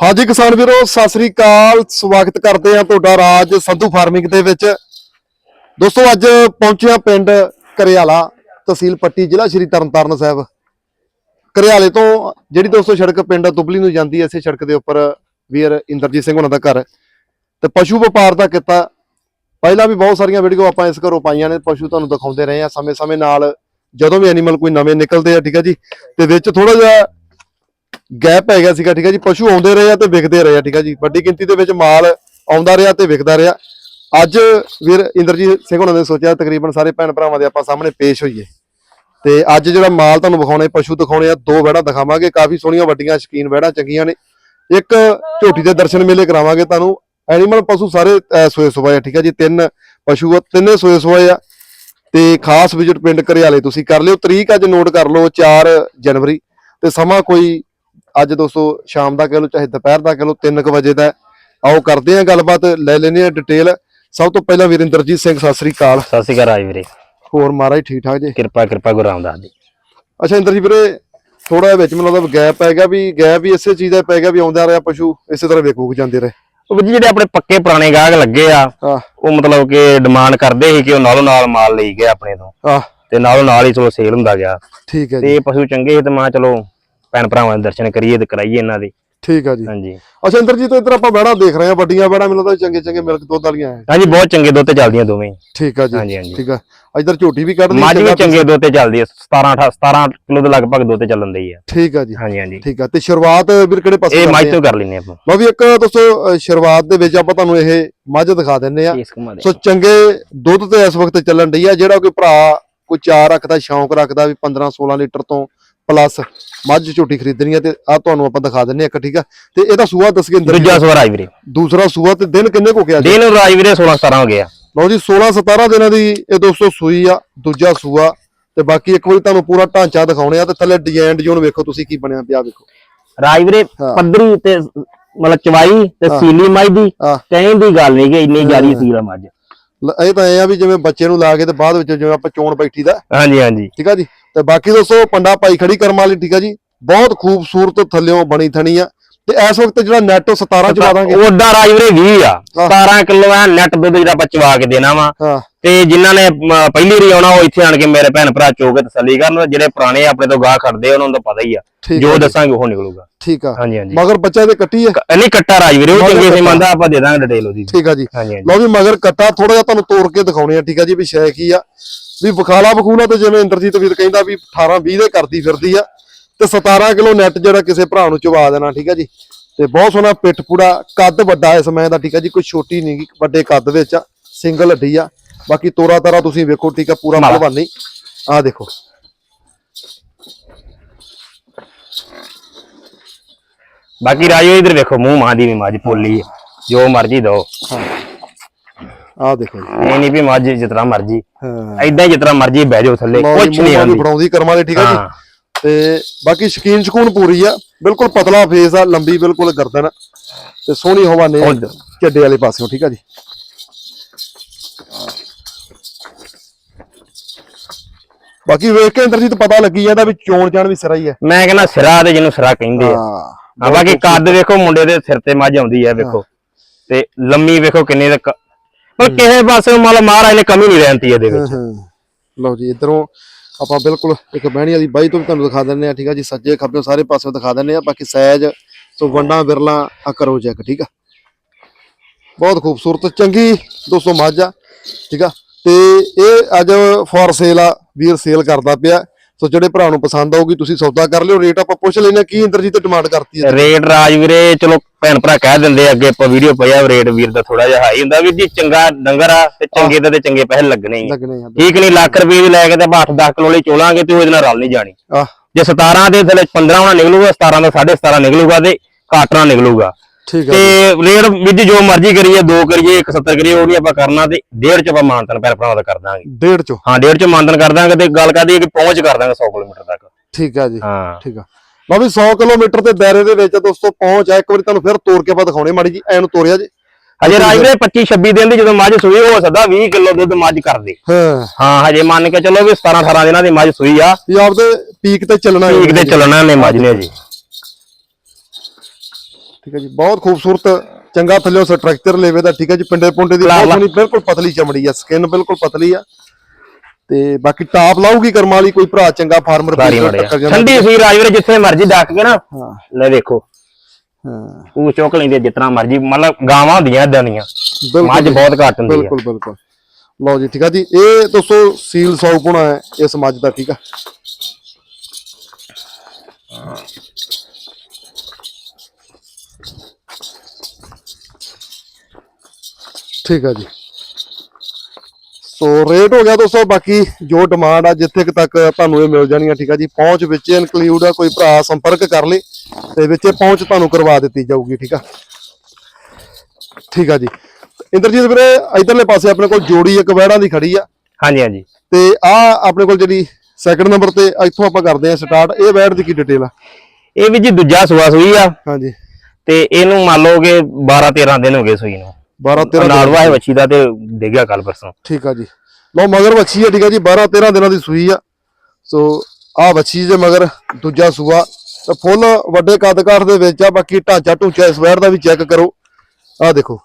ਹਾਂਜੀ ਕਿਸਾਨ ਵੀਰੋ, ਸਤਿ ਸ੍ਰੀ ਅਕਾਲ। ਸਵਾਗਤ ਕਰਦੇ ਆ ਤੁਹਾਡਾ ਰਾਜ ਸੰਧੂ ਫਾਰਮਿੰਗ ਦੇ ਵਿੱਚ। ਦੋਸਤੋ, ਅੱਜ ਪਹੁੰਚਿਆ ਪਿੰਡ ਕਰਿਆਲਾ ਤਹਿਸੀਲ ਪੱਟੀ, ਜ਼ਿਲ੍ਹਾ ਸ਼੍ਰੀ ਤਰਨਤਾਰਨ ਸਾਹਿਬ। ਕਰਿਆਲੇ ਤੋਂ ਜਿਹੜੀ ਦੋਸਤੋ ਸੜਕ ਪਿੰਡ ਦੁਬਲੀ ਨੂੰ ਜਾਂਦੀ ਐ ਇਸੇ ਸੜਕ ਦੇ ਉੱਪਰ ਵੀਰ ਇੰਦਰਜੀਤ ਸਿੰਘ ਉਹਨਾਂ ਦਾ ਘਰ। ਹੈ। ਤੇ ਪਸ਼ੂ ਵਪਾਰ ਦਾ ਕੀਤਾ। ਪਹਿਲਾਂ ਵੀ ਬਹੁਤ ਸਾਰੀਆਂ ਵੀਡੀਓ ਆਪਾਂ ਇਸ ਘਰੋਂ ਪਾਈਆਂ ਨੇ, ਪਸ਼ੂ ਤੁਹਾਨੂੰ ਦਿਖਾਉਂਦੇ ਰਹੇ ਆ ਸਮੇਂ-ਸਮੇਂ ਨਾਲ ਜਦੋਂ ਵੀ ਐਨੀਮਲ ਕੋਈ ਨਵੇਂ ਨਿਕਲਦੇ ਆ, ਠੀਕ ਹੈ ਜੀ? ਤੇ ਵਿੱਚ ਥੋੜਾ ਜਿਹਾ ਗੈਪ ਪੈ ਗਿਆ ਸੀਗਾ ਠੀਕ ਹੈ ਜੀ? ਪਸ਼ੂ ਆਉਂਦੇ ਰਹੇ ਆ ਤੇ ਵਿਕਦੇ ਰਹੇ ਆ ਠੀਕ ਹੈ ਜੀ? ਵੱਡੀ ਗਿਣਤੀ ਦੇ ਵਿੱਚ ਮਾਲ ਆਉਂਦਾ ਰਿਹਾ ਤੇ ਵਿਕਦਾ ਰਿਹਾ। ਅੱਜ ਵੀਰ ਇੰਦਰਜੀਤ ਸਿੰਘ ਉਹਨਾਂ ਨੇ ਸੋਚਿਆ ਤਕਰੀਬਨ ਸਾਰੇ ਭੈਣ ਭਰਾਵਾਂ ਦੇ ਆਪਾਂ ਸਾਹਮਣੇ ਪੇਸ਼ ਹੋਈਏ। ਤੇ ਅੱਜ ਜਿਹੜਾ ਮਾਲ ਤੁਹਾਨੂੰ ਵਿਖਾਉਣੇ ਪਸ਼ੂ ਦਿਖਾਉਣੇ ਆ ਦੋ ਵਹਿੜਾਂ ਦਿਖਾਵਾਂਗੇ। ਕਾਫੀ ਸੋਹਣੀਆਂ ਵੱਡੀਆਂ ਸ਼ਕੀਨ ਵਹਿੜਾਂ ਚੰਗੀਆਂ ਨੇ। ਇੱਕ ਝੋਟੀ ਦੇ ਦਰਸ਼ਨ ਮੇਲੇ ਕਰਾਵਾਂਗੇ ਤੁਹਾਨੂੰ। ਐਨੀਮਲ ਪਸ਼ੂ ਸਾਰੇ ਅਹ, ਸੋਏ ਸੁਬਾਏ ਆ ਠੀਕ ਹੈ ਜੀ? ਤਿੰਨ ਪਸ਼ੂ ਆ ਤਿੰਨੇ ਸੋਏ ਸੁਬਾਏ ਆ। ਤੇ ਖਾਸ ਵਿਜ਼ਿਟ ਪਿੰਡ ਕਰਿਆਲੇ ਤੁਸੀਂ ਕਰ ਲਿਓ। ਤਰੀਕ ਅੱਜ ਨੋਟ ਕਰ ਲਓ 4 ਜਨਵਰੀ। ਤੇ ਸਮਾਂ ਕੋਈ ਅੱਜ ਦੋਸਤੋ ਸ਼ਾਮ ਦਾ ਕਹਿ ਲਓ ਚਾਹੇ ਦੁਪਹਿਰ ਦਾ ਕਹਿ ਲਓ 3:00 ਵਜੇ ਦਾ। ਆਓ ਕਰਦੇ ਹਾਂ ਗੱਲਬਾਤ ਲੈ ਲੈਨੇ ਆ ਡਿਟੇਲ ਸਭ ਤੋਂ ਪਹਿਲਾਂ ਵੀਰਿੰਦਰਜੀਤ ਸਿੰਘ ਸਤਿ ਸ੍ਰੀ ਅਕਾਲ। ਸਤਿ ਸ਼੍ਰੀ ਅਕਾਲ ਰਾਜ ਵੀਰੇ। ਹੋਰ ਮਹਾਰਾਜ ਠੀਕ ਠਾਕ ਜੀ? ਕਿਰਪਾ ਕਿਰਪਾ ਗੁਰੂ ਰਾਮਦਾਸ ਦੀ ਅੱਛਾ ਇੰਦਰਜੀਤ ਵੀਰੇ ਥੋੜਾ ਵਿੱਚ ਮੈਨੂੰ ਲੱਗਦਾ ਗੈਪ ਪੈ ਗਿਆ ਵੀ ਗੈਪ ਵੀ ਇਸੇ ਚੀਜ਼ ਦਾ ਪੈ ਗਿਆ ਵੀ ਆਉਂਦਾ ਰਿਹਾ ਪਸ਼ੂ ਇਸੇ ਤਰ੍ਹਾਂ ਵੇਖੂਕ ਜਾਂਦੇ ਰਹੇ। ਉਹ ਜੀ ਜਿਹੜੇ ਆਪਣੇ ਪੱਕੇ ਪੁਰਾਣੇ ਗਾਹਕ ਲੱਗੇ ਆ ਉਹ ਮਤਲਬ ਕਿ ਡਿਮਾਂਡ ਕਰਦੇ ਸੀ ਕਿ ਉਹ ਨਾਲੋਂ ਨਾਲ ਮਾਲ ਲਈ ਗਏ ਆਪਣੇ ਤੋਂ। ਤੇ ਨਾਲੋਂ ਨਾਲ ਹੀ ਚਲੋ ਸੇਲ ਹੁੰਦਾ ਗਿਆ। ਠੀਕ ਹੈ ਜੀ। ਤੇ ਪਸ਼ੂ ਚੰਗੇ ਸੀ ਤੇ ਮੈਂ ਚਲੋ ਭੈਣ ਭਰਾਵਾਂ ਦੇ ਦਰਸ਼ਨ ਕਰੀਏ ਤੇ ਕਰਾਈਏ ਇਹਨਾਂ ਦੇ। ਠੀਕ ਹੈ ਜੀ। ਹਾਂਜੀ। ਅੱਛਾ ਇੰਦਰਜੀਤ ਇੱਧਰ ਆਪਾਂ ਬਹਿੜਾ ਦੇਖ ਰਹੇ ਹਾਂ ਵੱਡੀਆਂ ਬਹਿੜਾ ਮੈਨੂੰ ਚੰਗੇ ਚੰਗੇ ਮਿਲਕ ਦੁੱਧ ਵਾਲੀਆਂ ਹੈ। ਹਾਂਜੀ ਬਹੁਤ ਚੰਗੇ ਦੁੱਧ ਤੇ ਚੱਲਦੀਆਂ ਦੋਵੇਂ। ਠੀਕ ਹੈ ਜੀ। ਹਾਂਜੀ ਹਾਂਜੀ। ਠੀਕ ਹੈ ਇੱਧਰ ਝੋਟੀ ਵੀ ਕੱਢ ਲਈ ਮੱਝ ਵੀ ਚੰਗਾ ਦੁੱਧ ਤੇ ਚੱਲਦੀ ਹੈ 17 18 17 ਕਿਲੋ ਦੇ ਲਗਭਗ ਦੁੱਧ ਤੇ ਚੱਲਣ ਦੀ ਹੈ ਠੀਕ ਹੈ ਜੀ। ਹਾਂਜੀ ਹਾਂਜੀ। ਠੀਕ ਹੈ ਤੇ ਸ਼ੁਰੂਆਤ ਵੀਰ ਕਿਹੜੇ ਪਾਸੇ ਇਹ ਮੱਝ ਆ? ਤੋਂ ਕਰ ਲੈਨੇ ਆਪਾਂ। ਲਓ ਵੀ ਇੱਕ ਦੋਸਤੋ ਅਹ ਸ਼ੁਰੂਆਤ ਦੇ ਵਿੱਚ ਆਪਾਂ ਤੁਹਾਨੂੰ ਇਹ ਮੱਝ ਦਿਖਾ ਦਿੰਨੇ ਆ ਦੇ। ਸੋ ਚੰਗੇ ਦੁੱਧ ਤੇ ਇਸ ਵਕਤ ਚੱਲਣ ਡਈ ਆ ਜਿਹੜਾ ਕੋਈ ਭਰਾ ਕੋਈ ਚਾਰ ਰੱਖਦਾ ਸ਼ੌਂਕ ਰੱਖਦਾ ਵੀ 15 16 ਲੀਟਰ ਤੋਂ ਪਲੱਸ ਮੱਝ ਝੋਟੀ ਖਰੀਦਣੀ ਆ ਤੇ ਆ ਤੁਹਾਨੂੰ ਆਪਾਂ ਦਿਖਾ ਦਿੰਨੇ ਆ ਇੱਕ ਠੀਕ ਆ? ਤੇ ਇਹਦਾ ਸੂਆ ਦੱਸ ਕੇ ਅੰਦਰ ਦੂਜਾ ਸਵਾਰ ਰਾਜ ਵੀਰੇ ਦੂਸਰਾ ਸੂਆ ਤੇ ਦਿਨ ਕਿੰਨੇ ਕੋ ਗਿਆ ਜੀ? ਦਿਨ ਰਾਜ ਵੀਰੇ 16 17 ਹੋ ਗਿਆ ਲਓ ਜੀ 16 17 ਦਿਨਾਂ ਦੀ ਇਹ ਦੋਸਤੋ ਸੂਈ ਆ ਦੂਜਾ ਸੂਆ। ਤੇ ਬਾਕੀ ਇੱਕ ਵਾਰੀ ਤੁਹਾਨੂੰ ਪੂਰਾ ਢਾਂਚਾ ਦਿਖਾਉਣੇ ਆ ਤੇ ਥੱਲੇ ਡਿਜ਼ਾਈਨ ਡਿਜ਼ਾਈਨ ਵੇਖੋ ਤੁਸੀਂ ਕੀ ਬਣਿਆ ਪਿਆ ਵੇਖੋ। ਰਾਜ ਵੀਰੇ। ਪੱਧਰੀ ਤੇ ਮਤਲਬ ਚਵਾਈ ਤੇ। ਸੀਲੀ ਮੱਝ ਦੀ। ਕਹਿਣ ਦੀ ਗੱਲ ਨਹੀਂ ਕਿ ਇੰਨੀ ਜ਼ਿਆਦੀ ਸੀਲ ਮੱਝ। ਇਹ ਤਾਂ ਇਹ ਆ ਵੀ ਜਿਵੇਂ ਬੱਚੇ ਨੂੰ ਲਾ ਕੇ ਤੇ ਬਾਅਦ ਵਿੱਚ ਜਿਵੇਂ ਆਪਾਂ ਚੋਣ ਬੈਠੀ ਦਾ। ਹਾਂਜੀ ਹਾਂਜੀ। ਠੀਕ ਆ ਜੀ? ਤੇ ਬਾਕੀ ਦੋਸਤੋ ਪੰਡਾ ਪਾਈ ਖੜੀ ਕਰਮ ਵਾਲੀ ਠੀਕ ਆ ਜੀ? ਬਹੁਤ ਖੂਬਸੂਰਤ ਥੱਲਿਓਂ ਬਣੀ ਥਣੀ ਆ। ਤੇ ਇਸ ਵਕਤ ਜਿਹੜਾ ਨੈਟ 17 ਚਵਾ ਦਾਂਗੇ। ਉਹਦਾ ਰਾਜ ਵੀਰੇ 20 ਆ। ਹਾਂ। 17 ਕਿਲੋ ਆ ਨੈਟ ਦੁੱਧ ਜਿਹੜਾ ਆਪਾਂ ਚਵਾ ਕੇ ਦੇਣਾ ਵਾ। ਹਾਂ। ਤੇ ਜਿਨ੍ਹਾਂ ਨੇ ਪਹਿਲੀ ਵਾਰੀ ਆਉਣਾ ਉਹ ਇੱਥੇ ਆਣ ਕੇ ਮੇਰੇ ਭੈਣ ਭਰਾ ਚੋ ਕੇ ਤਸੱਲੀ ਕਰਨ ਜਿਹੜੇ ਪੁਰਾਣੇ ਆਪਣੇ ਤੋਂ ਗਾਹ ਖੜਦੇ ਉਹਨਾਂ ਨੂੰ ਤਾਂ ਪਤਾ ਹੀ ਆ। ਜੋ ਦੱਸਾਂਗੇ ਉਹ ਨਿਕਲੂਗਾ। ਠੀਕ ਆ। ਹਾਂਜੀ ਹਾਂਜੀ। ਮਗਰ ਬੱਚਾ ਇਹਦੇ ਕੱਟੀ ਆ। ਕ- ਨਹੀਂ ਕੱਟਾ ਰਾਜ ਵੀਰੇ ਉਹ ਚੰਗੇ ਸੀ। ਮੰਨਦਾ ਆਪਾਂ ਦੇ ਦਾਂਗੇ ਡਿਟੇਲ ਉਹਦੀ। ਠੀਕ ਆ ਜੀ। ਲਓ ਵੀ ਮਗਰ ਕੱਟਾ ਥੋੜਾ ਜਿਹਾ ਤੁਹਾਨੂੰ ਤੋੜ ਕੇ ਦਿਖਾਉਣੇ ਆ ਠੀਕ ਆ ਜੀ ਵੀ ਸ਼ੈ ਕੀ ਆ। ਵੀ ਬਖਾਲਾ ਬਖੂਲਾ ਤੇ ਜਿਵੇਂ ਇੰਦਰਜੀਤ ਵੀਰ ਕਹਿੰਦਾ ਵੀ 18 20 ਦੇ ਕਰਦੀ ਫਿਰਦੀ ਆ। ਤੇ 17 ਕਿਲੋ ਨੈਟ ਜਿਹੜਾ ਕਿਸੇ ਭਰਾ ਨੂੰ ਚਵਾ ਦੇਣਾ ਠੀਕ ਆ ਜੀ। ਤੇ ਬਹੁਤ ਸੋਹਣਾ ਪਿੱਠ ਪੂੜਾ ਕੱਦ ਵੱਡਾ ਇਸ ਸਮੇਂ ਦਾ ਠੀਕ ਆ ਜੀ। ਕੋਈ ਛੋਟੀ ਨਹੀਂ ਗੀ ਵੱਡੇ ਕੱਦ ਵਿੱਚ ਆ ਸਿੰਗਲ ਹੱਡੀ ਆ। ਬਾਕੀ ਤੋਰਾ ਤਾਰਾ ਤੁਸੀਂ ਵੇਖੋ ਠੀਕ ਆ ਪੂਰਾ ਮਾਲਾ। ਮਲਵਾਨੀ ਆ ਦੇਖੋ। ਬਾਕੀ ਰਾਜੋ ਇਧਰ ਵੇਖੋ ਮੂੰਹ ਮਾਂ ਦੀ ਵੀ ਮੱਝ ਪੋਲੀ ਆ। ਜੋ ਮਰਜ਼ੀ ਦੋ। ਆ ਦੇਖੋ ਜੀ। ਇਹ ਨਹੀਂ ਵੀ ਮੱਝ ਜਿਤਨਾ ਮਰਜ਼ੀ। ਹਾਂ। ਐਦਾਂ ਹੀ ਜਿਤਨਾ ਮਰਜ਼ੀ ਬਹਿ ਜਾਓ ਥੱਲੇ ਜੀ, ਕੁਛ ਨਹੀਂ ਆਉਂਦੀ ਫੜਾਉਂਦੀ ਕਰਮਾਂ ਵਾਲੀ ਠੀਕ ਆ ਜੀ। ਹਾਂ। ਤੇ ਬਾਕੀ ਸ਼ਕੀਨ ਸ਼ਕੂਨ ਪੂਰੀ ਆ। ਬਿਲਕੁਲ ਪਤਲਾ ਫੇਸ ਆ ਲੰਬੀ ਬਿਲਕੁਲ ਗਰਦਨ ਆ, ਤੇ ਸੋਹਣੀ ਹਵਾ ਨੇ ਉਹ- ਚੱਡੇ ਵਾਲੇ ਪਾਸਿਓਂ ਠੀਕ ਆ ਜੀ। ਬਾਕੀ ਵੇਖ ਕੇ ਇੰਦਰਜੀਤ ਪਤਾ ਲੱਗੀ ਜਾਂਦਾ ਵੀ ਚੋਣ ਜਾਣ ਵੀ ਸਿਰਾ ਹੀ ਹੈ ਮੈਂ ਕਹਿੰਦਾ ਸਿਰਾ ਤੇ ਜਿਹਨੂੰ ਸਿਰਾ ਕਹਿੰਦੇ ਆ। ਹਾਂ ਬਾਕੀ ਕੱਦ ਵੇਖੋ ਮੁੰਡੇ ਦੇ ਸਿਰ ਤੇ ਮੱਝ ਆਉਂਦੀ ਹੈ ਵੇਖੋ। ਤੇ ਲੰਮੀ ਵੇਖੋ ਕਿੰਨੇ ਦੇ ਪਰ ਕਿਸੇ ਪਾਸੇ ਮਤਲਬ ਮਹਾਰਾਜ ਨੇ ਕਮੀ ਨਹੀਂ ਰਹਿੰਦੀ ਇਹਦੇ ਵਿੱਚ। ਲਓ ਜੀ ਇਧਰੋਂ ਆਪਾਂ ਬਿਲਕੁਲ ਇੱਕ ਬਹਿਣੀ ਵਾਲੀ ਬਾਈ ਤੋਂ ਵੀ ਤੁਹਾਨੂੰ ਦਿਖਾ ਦਿੰਨੇ ਆ ਠੀਕ ਆ ਜੀ? ਸੱਜੇ ਖੱਬੇ ਸਾਰੇ ਪਾਸੇ ਦਿਖਾ ਦਿੰਨੇ ਆ ਬਾਕੀ ਸਾਈਜ਼ ਸੋ ਵੰਡਾ ਬਿਰਲਾ ਆ ਕਰੋ ਚੈੱਕ ਠੀਕ ਆ? ਬਹੁਤ ਖੂਬਸੂਰਤ, ਚੰਗੀ ਦੋਸਤੋ ਮੱਝ ਆ, ਠੀਕ ਆ? ਤੇ ਇਹ ਅੱਜ ਫੋਰ ਸੇਲ ਆ, ਵੀਰ ਸੇਲ ਕਰਦਾ ਪਿਆ। ਸੋ ਜਿਹੜੇ ਭਰਾ ਨੂੰ ਪਸੰਦ ਆਊਗੀ ਤੁਸੀਂ ਸੌਦਾ ਕਰ ਲਿਓ ਰੇਟ ਆਪਾਂ ਪੁੱਛ ਲੈਨੇ ਕੀ ਇੰਦਰਜੀਤ ਡਿਮਾਂਡ ਕਰਤੀ ਹੈ। ਰੇਟ ਰਾਜ ਵੀਰੇ ਚਲੋ ਭੈਣ ਭਰਾ ਕਹਿ ਦਿੰਦੇ ਅੱਗੇ ਆਪਾਂ ਵੀਡੀਓ ਪਾਇਆ ਰੇਟ ਵੀਰ ਦਾ ਥੋੜਾ ਜਿਹਾ ਹਾਈ ਹੁੰਦਾ ਵੀਰ ਜੀ ਚੰਗਾ ਡੰਗਰ ਆ ਤੇ ਚੰਗੇ ਦੇ ਤੇ ਚੰਗੇ ਪੈਸੇ ਲੱਗਣੇ ਹੀ ਆ। ਲੱਗਣੇ ਆ ਠੀਕ ਨਹੀਂ ਲੱਖ ਰੁਪਏ ਵੀ ਲੈ ਕੇ ਤੇ 8-10 ਕਿਲੋ ਲਈ ਚੋਲਾਂਗੇ ਤੇ ਉਹਦੇ ਨਾਲ ਰਲ ਨਹੀਂ ਜਾਣੀ। ਜੇ 17 ਦੇ ਥੱਲੇ 15 ਹੋਣਾ ਨਿਕਲੂਗਾ 17 ਦਾ 17.5 ਨਿਕਲੂਗਾ ਤੇ ਘੱਟ ਨਾ ਨਿਕਲੂਗਾ। ਠੀਕ ਤੇ। ਰੇਟ ਵੀ ਜੀ ਮਰਜ਼ੀ ਕਰੀਏ ਦੋ ਕਰੀਏ 170 ਕਰੀਏ ਉਹ ਨਹੀਂ ਆਪਾਂ ਕਰਨਾ ਤੇ ਡੇਢ ਚ ਆਪਾਂ ਮਾਨਤਨ ਭਰਾਵਾਂ ਦਾ ਕਰ ਦਾਂਗੇ। ਡੇਢ ਚੋਂ? ਹਾਂ ਡੇਢ ਚ ਮਾਨਤਨ ਕਰ ਦਾਂਗੇ ਤੇ ਗੱਲ ਕਰਦੀ ਹੈ ਕਿ ਪਹੁੰਚ ਕਰ ਦਾਂਗੇ 100 ਕਿਲੋਮੀਟਰ ਤੱਕ। ਠੀਕ ਆ ਜੀ ਹਾਂ। ਠੀਕ ਆ। ਲਓ ਵੀ 100 ਕਿਲੋਮੀਟਰ ਦੇ ਦਾਇਰੇ ਦੇ ਵਿੱਚ ਦੋਸਤੋ ਪਹੁੰਚ ਆ। ਇੱਕ ਵਾਰੀ ਤੁਹਾਨੂੰ ਫਿਰ ਤੋੜ ਕੇ ਆਪਾਂ ਦਿਖਾਉਣੇ ਮਾੜੀ ਜੀ ਐਨੂੰ ਤੋਰਿਆ ਜੀ। ਹਜੇ ਰਾਜਵੀਰੇ 25 26 ਦਿਨ ਦੀ ਜਦੋਂ ਮੱਝ ਸੂਈ ਹੋ ਸਕਦਾ 20 ਕਿਲੋ ਦੁੱਧ ਮੱਝ ਕਰਦੇ। ਹਾਂ। ਹਾਂ ਹਜੇ ਮੰਨ ਕੇ ਚੱਲੋ ਵੀ 17 18 ਦਿਨਾਂ ਦੀ ਮੱਝ ਸੂਈ ਆ। ਇਹ ਆਪਦੇ ਪੀਕ ਤੇ ਚੱਲਣਾ ਹੈ। ਪੀਕ ਤੇ ਚੱਲਣਾ ਨੇ ਮੱਝ ਨੇ ਜੀ। ਠੀਕ ਹੈ ਜੀ ਬਹੁਤ ਖੂਬਸੂਰਤ ਚੰਗਾ ਥੱਲੇ ਸਟਰਕਚਰ ਲੈਵੇ ਦਾ ਠੀਕ ਹੈ ਜੀ ਪਿੰਡੇ ਪੁੰਡੇ ਦੀ ਬਹੁਤ। ਸੋਹਣੀ ਬਿਲਕੁਲ ਪਤਲੀ ਚਮੜੀ ਆ ਸਕਿਨ ਬਿਲਕੁਲ ਪਤਲੀ ਆ। ਤੇ ਬਾਕੀ ਟਾਪ ਲਾਊਗੀ ਕਰਮ ਵਾਲੀ ਕੋਈ ਭਰਾ ਚੰਗਾ ਫਾਰਮਰ ਠੰਡੀ ਸੀ ਰਾਜਵੀਰੇ ਜਿੱਥੇ ਮਰਜ਼ੀ ਡੱਕ ਕੇ ਨਾ ਲੈ ਦੇਖੋ ਹਾਂ। ਉਹ ਚੁੱਕ ਲੈਂਦੇ ਜਿਤਨਾ ਮਰਜ਼ੀ ਮਤਲਬ ਗਾਵਾਂ ਹੁੰਦੀਆਂ ਇਦਾਂ ਦੀਆਂ। ਮੱਝ ਬਹੁਤ ਘੱਟ ਹੁੰਦੀ ਆ। ਬਿਲਕੁਲ ਬਿਲਕੁਲ। ਲਓ ਜੀ ਠੀਕ ਆ ਜੀ ਇਹ ਦੋਸਤੋ ਸੀਲ ਸੌਪੁਣਾ ਹੈ ਇਸ ਮੱਝ ਦਾ ਠੀਕ ਆ? ਠੀਕ ਆ ਜੀ। ਸੋ ਰੇਟ ਹੋ ਗਿਆ ਦੋਸਤੋ ਬਾਕੀ ਜੋ ਡਿਮਾਂਡ ਆ ਜਿੱਥੇ ਤੱਕ ਤੁਹਾਨੂੰ ਇਹ ਮਿਲ ਜਾਣੀਆਂ ਠੀਕ ਆ ਜੀ। ਪਹੁੰਚ ਵਿੱਚ ਇਨਕਲੂਡ ਆ ਕੋਈ ਭਰਾ ਸੰਪਰਕ ਕਰ ਲੇ ਤੇ ਵਿੱਚ ਪਹੁੰਚ ਤੁਹਾਨੂੰ ਕਰਵਾ ਦਿੱਤੀ ਜਾਊਗੀ ਠੀਕ ਆ। ਠੀਕ ਆ ਜੀ। ਇੰਦਰਜੀਤ ਵੀਰੇ ਇਧਰਲੇ ਪਾਸੇ ਆਪਣੇ ਕੋਲ ਜੋੜੀ ਇੱਕ ਵਹਿੜਾਂ ਦੀ ਖੜੀ ਆ। ਹਾਂਜੀ ਹਾਂਜੀ। ਤੇ ਆ ਆਪਣੇ ਕੋਲ ਜਿਹੜੀ ਸੈਕੰਡ ਨੰਬਰ ਤੇ ਇੱਥੋਂ ਆਪਾਂ ਕਰਦੇ ਆ ਸਟਾਰਟ ਇਹ ਵਹਿੜ ਦੀ ਕੀ ਡਿਟੇਲ ਆ? ਇਹ ਵੀ ਜੀ ਦੂਜਾ ਸੂਆ ਸੂਈ ਆ। ਹਾਂਜੀ। ਤੇ ਇਹਨੂੰ ਮੰਨ ਲਓ ਕਿ 12 13 ਦਿਨ ਹੋ ਗਏ ਸੂਈ ਨੂੰ। 12 13 ਨਾਲ ਵਾਹੇ ਵੱਛੀ ਦਾ ਤੇ ਡਿੱਗਿਆ ਕੱਲ ਪਰਸੋਂ। ਠੀਕ ਆ ਜੀ। ਲਓ ਮਗਰ ਵੱਛੀ ਆ ਠੀਕ ਆ ਜੀ 12 13 ਦਿਨਾਂ ਦੀ ਸੂਈ ਆ। ਸੋ ਆ ਵੱਛੀ ਦੇ ਮਗਰ ਦੂਜਾ ਸੂਆ ਤੇ ਫੁੱਲ ਵੱਡੇ ਕੱਦ ਕਾਠ ਦੇ ਵਿੱਚ ਆ ਬਾਕੀ ਢਾਂਚਾ ਢੂੰਚਾ ਇਸ ਦਾ ਵੀ ਚੈੱਕ ਕਰੋ। ਆ ਦੇਖੋ।